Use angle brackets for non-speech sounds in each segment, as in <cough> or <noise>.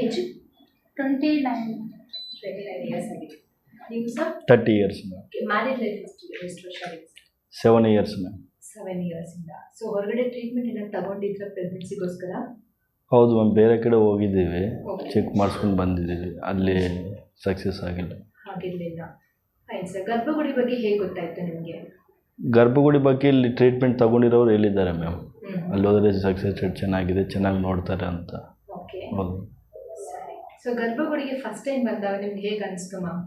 Age twenty nine twenty nine years ಆಗಿದೆ ನೀವು sir thirty years ma'am marriage life ಎಷ್ಟು ಎಷ್ಟು ವರ್ಷ ಆಗಿದೆ ಸೆವೆನ್ ಇಯರ್ಸ್ ಮ್ಯಾಮ್ ಸೆವೆನ್ ಇಯರ್ಸಿಂದ ಸೊ ಹೊರಗಡೆ ಟ್ರೀಟ್ಮೆಂಟ್ ಏನಾದ್ರು ತಗೊಂಡಿದ್ರ ಪ್ರೆಗ್ನೆನ್ಸಿಗೋಸ್ಕರ ಹೌದು ಮ್ಯಾಮ್ ಬೇರೆ ಕಡೆ ಹೋಗಿದ್ದೀವಿ. ಚೆಕ್ ಮಾಡಿಸ್ಕೊಂಡು ಬಂದಿದ್ದೀವಿ. ಅಲ್ಲಿ ಸಕ್ಸಸ್ ಆಗಿಲ್ಲ. ಆಗಿರಲಿಲ್ಲ. ಫೈನ್ ಸರ್ ಗರ್ಭಗುಡಿ ಬಗ್ಗೆ ಹೇಗೆ ಗೊತ್ತಾಯ್ತು ನಿಮಗೆ? ಗರ್ಭಗುಡಿ ಬಗ್ಗೆ ಇಲ್ಲಿ ಟ್ರೀಟ್ಮೆಂಟ್ ತಗೊಂಡಿರೋರು ಹೇಳಿದ್ದಾರೆ ಮ್ಯಾಮ್ ಅಲ್ಲಿ ಹೋದರೆ ಸಕ್ಸಸ್ ರೇಟ್ ಚೆನ್ನಾಗಿದೆ ಚೆನ್ನಾಗಿ ನೋಡ್ತಾರೆ ಅಂತ. ಓಕೆ ಹೌದು. ಸೊ ಗರ್ಭಗುಡಿಗೆ ಫಸ್ಟ್ ಟೈಮ್ ಬಂದಾಗ ನಿಮ್ಗೆ ಹೇಗೆ ಅನಿಸ್ತು ಮ್ಯಾಮ್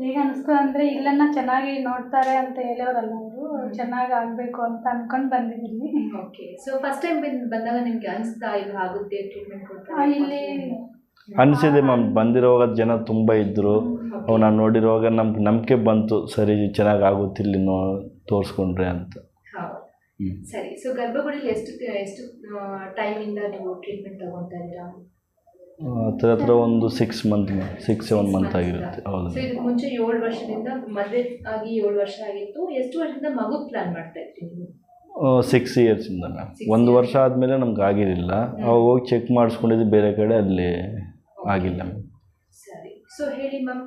ಹೇಗೆ ಅನಿಸ್ತು ಅಂದರೆ ಇಲ್ಲನ್ನ ಚೆನ್ನಾಗಿ ನೋಡ್ತಾರೆ ಅಂತ ಹೇಳೋರಲ್ಲ ಅವರು. ಚೆನ್ನಾಗಿ ಆಗಬೇಕು ಅಂತ ಅಂದ್ಕೊಂಡು ಬಂದಿದ್ದೀನಿ. ಓಕೆ ಸೊ ಫಸ್ಟ್ ಟೈಮ್ ಬಂದಾಗ ನಿಮ್ಗೆ ಅನಿಸ್ತಾ ಇಲ್ಲ ಆಗುತ್ತೆ ಟ್ರೀಟ್ಮೆಂಟ್ ಆ, ಕೊಡ್ತಾರೆ ಇಲ್ಲಿ ಅನಿಸಿದೆ ಮ್ಯಾಮ್ ಬಂದಿರೋವಾಗ ಜನ ತುಂಬ ಇದ್ದರು ಅವು ನಾನು ನೋಡಿರುವಾಗ ನಮ್ಗೆ ನಂಬಿಕೆ ಬಂತು. ಸರಿ ಚೆನ್ನಾಗಿ ಆಗುತ್ತೆ ಇಲ್ಲಿ ನೋ ತೋರಿಸ್ಕೊಂಡ್ರೆ ಅಂತ. ಹೌದು. ಸರಿ. ಸೊ ಗರ್ಭಗುಡಿಲಿ ಎಷ್ಟು ಎಷ್ಟು ಟೈಮಿಂದ ನೀವು ಟ್ರೀಟ್ಮೆಂಟ್ ತಗೊಳ್ತಾ ಇದ್ದೀರಾ? ಹತ್ರ ಹತ್ರ ಒಂದು six month six seven month ಆಗಿರುತ್ತೆ ಹೌದು. ಸೊ ಇದಕ್ಕೆ ಮುಂಚೆ ಏಳು ವರ್ಷದಿಂದ ಮದುವೆ ಆಗಿ ಏಳು ವರ್ಷ ಆಗಿತ್ತು. ಎಷ್ಟು ವರ್ಷದಿಂದ ಮಗು ಪ್ಲಾನ್ ಮಾಡ್ತಾ ಇದ್ರಿ ನೀವು? ಸಿಕ್ಸ್ ಇಯರ್ಸಿಂದ ಮ್ಯಾಮ್ ಒಂದು ವರ್ಷ ಆದಮೇಲೆ ನಮ್ಗೆ ಆಗಿರಲಿಲ್ಲ. ಅವಾಗ ಹೋಗಿ ಚೆಕ್ ಮಾಡಿಸ್ಕೊಂಡಿದ್ದು ಬೇರೆ ಕಡೆ ಅಲ್ಲಿ ಆಗಿಲ್ಲ ಮ್ಯಾಮ್ ಸರಿ. ಸೊ ಹೇಳಿ ಮ್ಯಾಮ್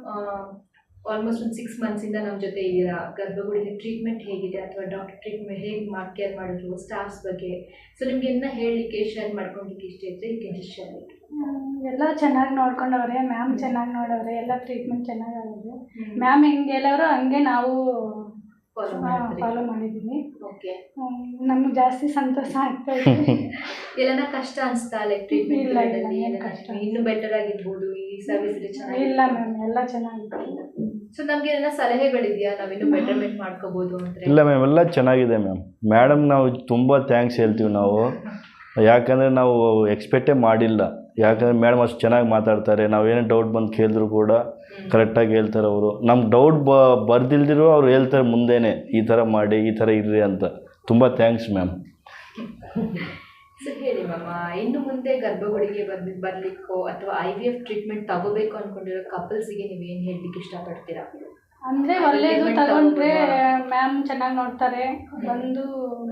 ಆಲ್ಮೋಸ್ಟ್ ಒಂದು ಸಿಕ್ಸ್ ಮಂತ್ಸಿಂದ ನಮ್ಮ ಜೊತೆ ಇದ್ದೀರಾ? ಗರ್ಭಗುಡಿನ ಟ್ರೀಟ್ಮೆಂಟ್ ಹೇಗಿದೆ ಅಥವಾ ಡಾಕ್ಟರ್ ಟ್ರೀಟ್ಮೆಂಟ್ ಹೇಗೆ ಮಾಡಿ ಕೇರ್ ಮಾಡಿದ್ರು? ಸ್ಟಾಫ್ಸ್ ಬಗ್ಗೆ. ಸೊ ನಿಮ್ಗೆ ಇನ್ನ ಹೇಳಲಿಕ್ಕೆ ಶೇರ್ ಮಾಡ್ಕೊಂಡಿದ್ದು ಇಷ್ಟ ಇದ್ರೆ ಕೆನ್ ಶೇರ್ ಎಲ್ಲ ಚೆನ್ನಾಗಿ ನೋಡ್ಕೊಂಡವ್ರೆ. ಮ್ಯಾಮ್ ಚೆನ್ನಾಗಿ ನೋಡವ್ರೆ. ಎಲ್ಲ ಟ್ರೀಟ್ಮೆಂಟ್ ಚೆನ್ನಾಗಿ ಆಗಿದೆ. ಮ್ಯಾಮ್ ಹೆಂಗೆ ಹೇಳೋರು ಹಂಗೆ ನಾವು ಫಾಲೋ ಮಾಡಿದ್ದೀನಿ. ಓಕೆ ನಮ್ಗೆ ಜಾಸ್ತಿ ಸಂತೋಷ ಆಗ್ತಾ ಇದೆ. <laughs> ಎಲ್ಲನ ಕಷ್ಟ ಅನಿಸ್ತಾ ಲೈಕ್ ಟ್ರೀಟ್ಮೆಂಟ್ ಕಷ್ಟ ಇನ್ನೂ ಬೆಟರ್ ಆಗಿರ್ಬೋದು ಈ ಸರ್ವಿಸ್ ಚೆನ್ನಾಗಿ ಇಲ್ಲ ಮ್ಯಾಮ್ ಎಲ್ಲ ಚೆನ್ನಾಗಿದೆ. ಸೊ ನಮ್ಗೆ ಏನಾರ ಸಲಹೆಗಳಿದೆಯಾ? ನಾವಿನ್ನು ಬೆಟರ್ಮೆಂಟ್ ಮಾಡ್ಕೋಬಹುದು ಅಂದ್ರೆ ಇಲ್ಲ ಮ್ಯಾಮ್ ಎಲ್ಲ ಚೆನ್ನಾಗಿದೆ ಮ್ಯಾಮ್ ಮೇಡಮ್ ನಾವು ತುಂಬ ಥ್ಯಾಂಕ್ಸ್ ಹೇಳ್ತೀವಿ ನಾವು. <laughs> ಯಾಕಂದರೆ ನಾವು ಎಕ್ಸ್ಪೆಕ್ಟೇ ಮಾಡಿಲ್ಲ. ಯಾಕಂದರೆ ಮೇಡಮ್ ಅಷ್ಟು ಚೆನ್ನಾಗಿ ಮಾತಾಡ್ತಾರೆ. ನಾವು ಏನೇ ಡೌಟ್ ಬಂದು ಕೇಳಿದ್ರು ಕೂಡ ಕರೆಕ್ಟಾಗಿ ಹೇಳ್ತಾರೆ ಅವರು. ನಮ್ಗೆ ಡೌಟ್ ಬ ಬರ್ದಿಲ್ದಿರೋ ಅವ್ರು ಹೇಳ್ತಾರೆ ಮುಂದೆನೇ ಈ ಥರ ಮಾಡಿ ಈ ಥರ ಇರ್ರಿ ಅಂತ. ತುಂಬ ಥ್ಯಾಂಕ್ಸ್ ಮ್ಯಾಮ್ ಹೇಳಿ ಮ್ಯಾಮ್ ಇನ್ನು ಮುಂದೆ ಗರ್ಭಗುಡಿಗೆ ಬಂದು ಬರ್ಲಿಕ್ಕೋ ಅಥವಾ ಐ ವಿ ಎಫ್ ಟ್ರೀಟ್ಮೆಂಟ್ ತಗೋಬೇಕು ಅನ್ಕೊಂಡಿರೋ ಕಪಲ್ಸ್ಗೆ ನೀವು ಏನು ಹೇಳಲಿಕ್ಕೆ ಇಷ್ಟಪಡ್ತೀರಾ? ಅಂದರೆ ಒಳ್ಳೇದು treatment ತಗೊಂಡ್ರೆ ಮ್ಯಾಮ್ ಚೆನ್ನಾಗಿ ನೋಡ್ತಾರೆ. ಬಂದು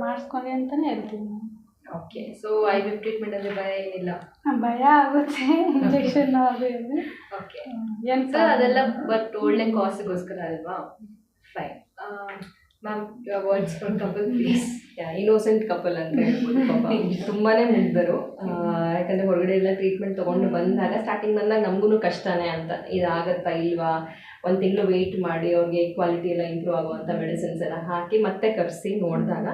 ಮಾಡಿಸ್ಕೊಳ್ಳಿ ಅಂತಲೇ ಹೇಳ್ತೀನಿ. Okay so I V treatment ಅಂದರೆ ಭಯ ಏನಿಲ್ಲ. ಭಯ ಆಗುತ್ತೆ. ಇಂಜೆಕ್ಷನ್ ಓಕೆ ಏನು ಸೊ ಅದೆಲ್ಲ ಬಟ್ ಒಳ್ಳೆ ಕಾಸ್ಟ್ಗೋಸ್ಕರ ಅಲ್ವಾ? Fine ma'am words for couple please innocent couple ಅಂತ ಹೇಳ್ಬೋದು ಪಾಪ. <laughs> ತುಂಬಾನೇ ಮುಗ್ಧರು. ಆ, ಯಾಕಂದ್ರೆ ಹೊರಗಡೆ ಎಲ್ಲ ಟ್ರೀಟ್ಮೆಂಟ್ ತಗೊಂಡು ಬಂದಾಗ ಸ್ಟಾರ್ಟಿಂಗ್ ಬಂದಾಗ ನಮಗೂ ಕಷ್ಟನೇ ಅಂತ. ಇದಾಗತ್ತಾ ಇಲ್ವಾ? ಒಂದು ತಿಂಗಳು ವೆಯ್ಟ್ ಮಾಡಿ ಅವ್ರಿಗೆ ಕ್ವಾಲಿಟಿ ಎಲ್ಲ ಇಂಪ್ರೂವ್ ಆಗುವಂಥ ಮೆಡಿಸಿನ್ಸ್ ಎಲ್ಲ ಹಾಕಿ ಮತ್ತೆ ಕರೆಸಿ ನೋಡಿದಾಗ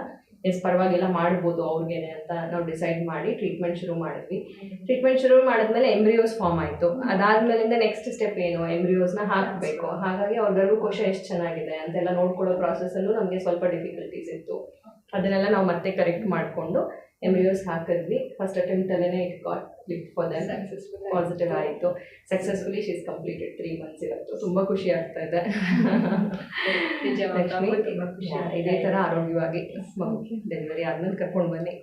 ಎಸ್ ಪರವಾಗಿಲ್ಲ ಮಾಡ್ಬೋದು ಅವ್ರಿಗೇನೆ ಅಂತ ನಾವು ಡಿಸೈಡ್ ಮಾಡಿ ಟ್ರೀಟ್ಮೆಂಟ್ ಶುರು ಮಾಡಿದ್ವಿ. ಟ್ರೀಟ್ಮೆಂಟ್ ಶುರು ಮಾಡಿದ್ಮೇಲೆ ಎಂಬ್ರಿಯೋಸ್ ಫಾರ್ಮ್ ಆಯಿತು. ಅದಾದ್ಮೇಲಿಂದ ನೆಕ್ಸ್ಟ್ ಸ್ಟೆಪ್ ಏನು? ಎಂಬ್ರಿಯೋಸ್ನ ಹಾಕಬೇಕು. ಹಾಗಾಗಿ ಅವ್ರ ಗರ್ಭಕೋಶ ಎಷ್ಟು ಚೆನ್ನಾಗಿದೆ ಅಂತೆಲ್ಲ ನೋಡ್ಕೊಳ್ಳೋ ಪ್ರಾಸೆಸ್ಸಲ್ಲೂ ನಮಗೆ ಸ್ವಲ್ಪ ಡಿಫಿಕಲ್ಟೀಸ್ ಇತ್ತು. ಅದನ್ನೆಲ್ಲ ನಾವು ಮತ್ತೆ ಕರೆಕ್ಟ್ ಮಾಡಿಕೊಂಡು ಎಂಬ್ರಿಯೋಸ್ ಹಾಕಿದ್ವಿ. First ಅಟೆಂಪ್ಟಲ್ಲೇ it got click for then successful positive ಆಯಿತು. Successfully she's completed three months ಇವತ್ತು. ತುಂಬ ಖುಷಿ ಆಗ್ತಾ ಇದೆ. <laughs> ನಿಜ ತುಂಬಾ ಖುಷಿ ಇದೇ ಇದೆ. ಥರ ಆರೋಗ್ಯವಾಗಿ ಡೆಲಿವರಿ ಆದ್ಮೇಲೆ ಕರ್ಕೊಂಡು ಬನ್ನಿ.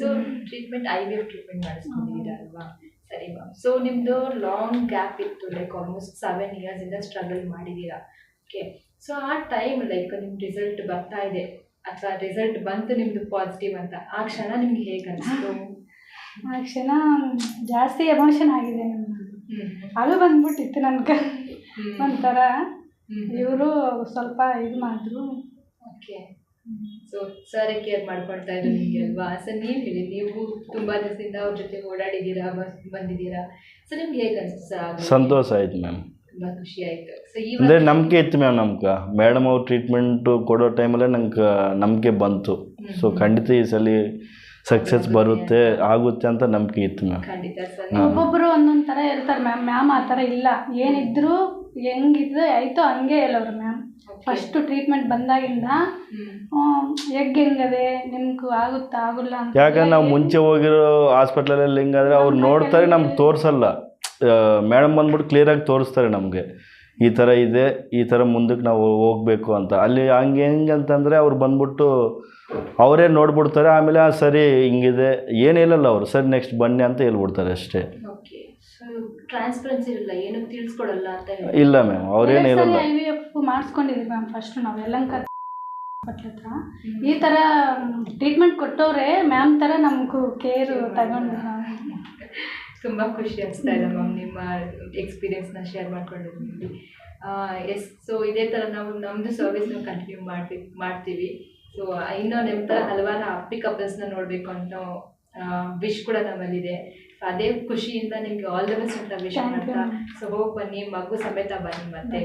So treatment I V F treatment ಮಾಡಿಸ್ಕೊಂಡಿದ್ದೀರಾ ಅಲ್ವಾ? ಸರಿ ಮ್ಯಾಮ್ ಸೊ ನಿಮ್ಮದು ಲಾಂಗ್ ಗ್ಯಾಪ್ ಇತ್ತು ಲೈಕ್ ಆಲ್ಮೋಸ್ಟ್ ಸೆವೆನ್ ಇಯರ್ಸಿಂದ ಸ್ಟ್ರಗಲ್ ಮಾಡಿದ್ದೀರಾ? ಓಕೆ ಸೊ ಆ ಟೈಮ್ ಲೈಕ್ ನಿಮ್ಮ ರಿಸಲ್ಟ್ ಬರ್ತಾ ಇದೆ ಅಥವಾ ರಿಸಲ್ಟ್ ಬಂತು ನಿಮ್ಮದು ಪಾಸಿಟಿವ್ ಅಂತ ಆ ಕ್ಷಣ ನಿಮ್ಗೆ ಹೇಗೆ ಅನಿಸ್ತು? <laughs> ಆ ಕ್ಷಣ ಜಾಸ್ತಿ ಎಮೋಷನ್ ಆಗಿದೆ ನಮ್ಗೆ ಅದು ಬಂದ್ಬಿಟ್ಟಿತ್ತು ನನ್ಗೆ. ಒಂಥರ ಇವರು ಸ್ವಲ್ಪ ಇದು ಮಾಡಿದ್ರು. ಓಕೆ. ಸೊ ಸರ್ ಕೇರ್ ಮಾಡ್ಕೊಳ್ತಾ ಇದ್ರು ನಿಮಗೆ ಅಲ್ವಾ? ಸರ್ ನೀವು ಹೇಳಿ ನೀವು ತುಂಬ ದಿವಸದಿಂದ ಅವ್ರ ಜೊತೆ ಓಡಾಡಿದ್ದೀರಾ ಬಸ್ ಬಂದಿದ್ದೀರಾ? ಸೊ ನಿಮ್ಗೆ ಹೇಗೆ ಅನಿಸ್ತು ಸರ್ ಸಂತೋಷ ಆಯ್ತು ಮ್ಯಾಮ್ ಅಂದ್ರೆ ಖುಷಿ ಆಯ್ತು. ಸೊ ಅಂದರೆ ನಂಬಿಕೆ ಇತ್ತು ಮ್ಯಾಮ್ ನಮ್ಗೆ. ಮೇಡಮ್ ಅವ್ರು ಟ್ರೀಟ್ಮೆಂಟು ಕೊಡೋ ಟೈಮಲ್ಲೇ ನಂಗೆ ನಂಬಿಕೆ ಬಂತು. ಸೊ ಖಂಡಿತ ಈ ಸಲ ಸಕ್ಸಸ್ ಬರುತ್ತೆ ಆಗುತ್ತೆ ಅಂತ ನಂಬಿಕೆ ಇತ್ತು ಮ್ಯಾಮ್ ಖಂಡಿತ ಸರ್. ಒಬ್ಬೊಬ್ಬರು ಒಂದೊಂದು ಥರ ಹೇಳ್ತಾರೆ ಮ್ಯಾಮ್ ಮ್ಯಾಮ್ ಆ ಥರ ಇಲ್ಲ. ಏನಿದ್ರು ಹೆಂಗಿದ್ರು ಆಯಿತು ಹಂಗೆ ಹೇಳೋರು ಮ್ಯಾಮ್ ಫಸ್ಟು ಟ್ರೀಟ್ಮೆಂಟ್ ಬಂದಾಗಿಂದ ಎಗ್ ಹೆಂಗದೆ? ನಿಮ್ಗೆ ಆಗುತ್ತಾ ಆಗುಲ್ಲ ಅಂತ ಯಾಕಂದ್ರೆ ನಾವು ಮುಂಚೆ ಹೋಗಿರೋ ಹಾಸ್ಪಿಟ್ಲಲ್ಲಿ ಹೆಂಗಾದ್ರೆ ಅವ್ರು ನೋಡ್ತಾರೆ ನಮ್ಗೆ ತೋರಿಸಲ್ಲ. ಮೇಡಮ್ ಬಂದ್ಬಿಟ್ಟು ಕ್ಲಿಯರಾಗಿ ತೋರಿಸ್ತಾರೆ ನಮಗೆ. ಈ ಥರ ಇದೆ ಈ ಥರ ಮುಂದಕ್ಕೆ ನಾವು ಹೋಗಬೇಕು ಅಂತ. ಅಲ್ಲಿ ಹಂಗೆ ಹೆಂಗೆ ಅಂತಂದರೆ ಅವ್ರು ಬಂದ್ಬಿಟ್ಟು ಅವರೇ ನೋಡ್ಬಿಡ್ತಾರೆ ಆಮೇಲೆ "ಆ, ಸರಿ ಹಿಂಗಿದೆ ಏನು ಹೇಳಲ್ಲ ಅವರು. ಸರಿ ನೆಕ್ಸ್ಟ್ ಬನ್ನಿ ಅಂತ ಹೇಳ್ಬಿಡ್ತಾರೆ ಅಷ್ಟೇ. ಇರಲ್ಲ ಇಲ್ಲ ಮ್ಯಾಮ್ ಅವ್ರೇನು ಮ್ಯಾಮ್ ಫಸ್ಟ್ ಹತ್ರ. ಈ ಥರ ಟ್ರೀಟ್ಮೆಂಟ್ ಕೊಟ್ಟವ್ರೆ ಮ್ಯಾಮ್ ಥರ ನಮಗೂ ಕೇರ್ ತಗೊಂಡು ತುಂಬ ಖುಷಿ ಅನಿಸ್ತಾ ಇದೆ ಮ್ಯಾಮ್ ನಿಮ್ಮ ಎಕ್ಸ್ಪೀರಿಯನ್ಸ್ನ ಶೇರ್ ಮಾಡ್ಕೊಂಡಿದ್ದೀನಿ ಎಸ್ ಸೊ ಇದೇ ಥರ ನಾವು ನಮ್ಮದು ಸರ್ವಿಸ್ನ ಕಂಟಿನ್ಯೂ ಮಾಡ್ತೀವಿ. ಮಾಡ್ತೀವಿ ಸೊ ಇನ್ನೂ ನಿಮ್ಮ ಥರ ಹಲವಾರು ಅಪ್ಪಿ ಕಪಲ್ಸ್ನ ನೋಡಬೇಕು ಅಂತ ವಿಶ್ ಕೂಡ ನಮ್ಮಲ್ಲಿದೆ. ಅದೇ ಖುಷಿಯಿಂದ ನಿಮಗೆ ಆಲ್ ದ ಬೆಸ್ಟ್ ಅಂತ ವಿಶ್ ಮಾಡ್ತಾ. ಸೊ ಹೋಗಿ ಬನ್ನಿ ಮಗು ಸಮೇತ ಬನ್ನಿ ಮತ್ತೆ.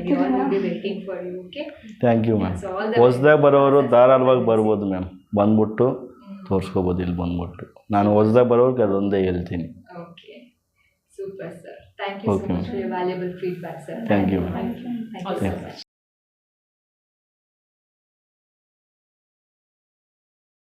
Waiting for you okay thank you ma'am ಹೊಸದಾಗ ಬರೋರು ಧಾರಾಳವಾಗಿ ಬರ್ಬೋದು ಮ್ಯಾಮ್ ಬಂದ್ಬಿಟ್ಟು ತೋರಿಸ್ಕೋಬೋದು ಇಲ್ಲಿ ಬಂದ್ಬಿಟ್ಟು. ನಾನು ಹೊಸದಾಗ ಬರೋರ್ಗೆ ಅದೊಂದೇ ಹೇಳ್ತೀನಿ. Thank you Okay, so much ma'am. for your valuable feedback, sir. Thank you, ma'am. Thank you. Thank you so Thank you. much.